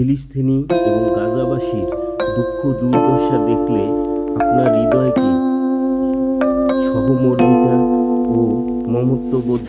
ফিলিস্তিনি এবং গাজাবাসীর দুঃখ দুর্দশা দেখলে আপনার হৃদয়কে সহমর্মিতা ও মমত্ববোধ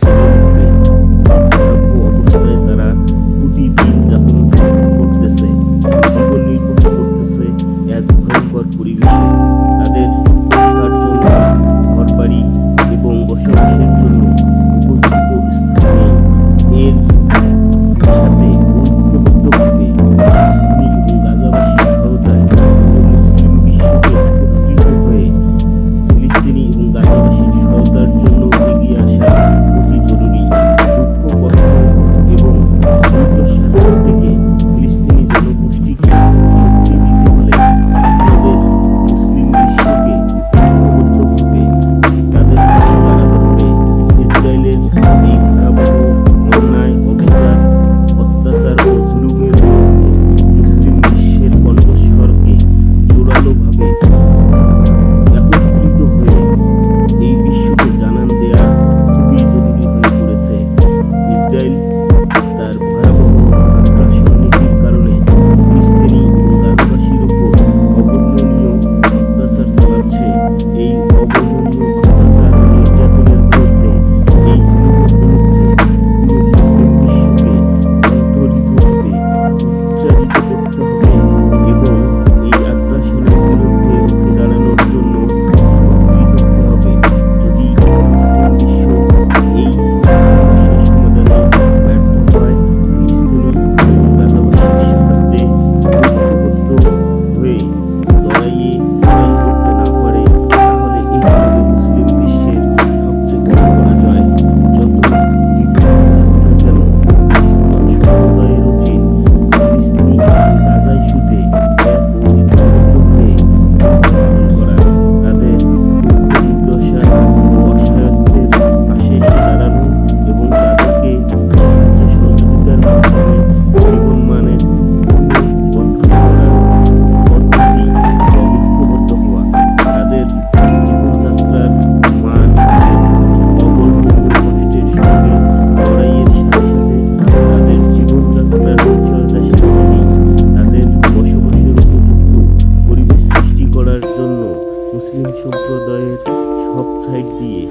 ওয়েবসাইট দিয়ে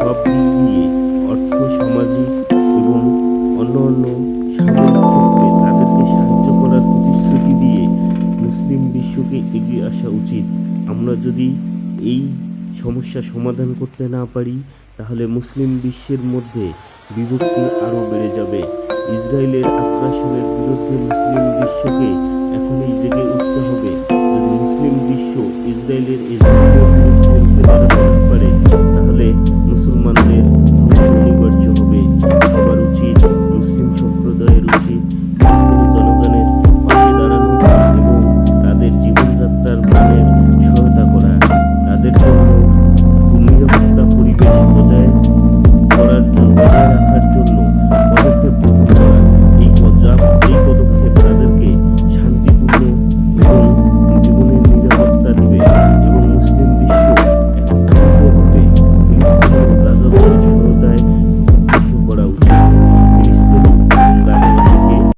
সব দিক দিয়ে অর্থ, সামাজিক এবং অন্য অন্য তাদেরকে সাহায্য করার প্রতিশ্রুতি দিয়ে মুসলিম বিশ্বকে এগিয়ে আসা উচিত। আমরা যদি এই সমস্যা সমাধান করতে না পারি, তাহলে মুসলিম বিশ্বের মধ্যে বিভক্তি আরও বেড়ে যাবে। ইসরায়েলের আগ্রাসনের বিরুদ্ধে মুসলিম বিশ্বকে এখনই জেগে উঠতে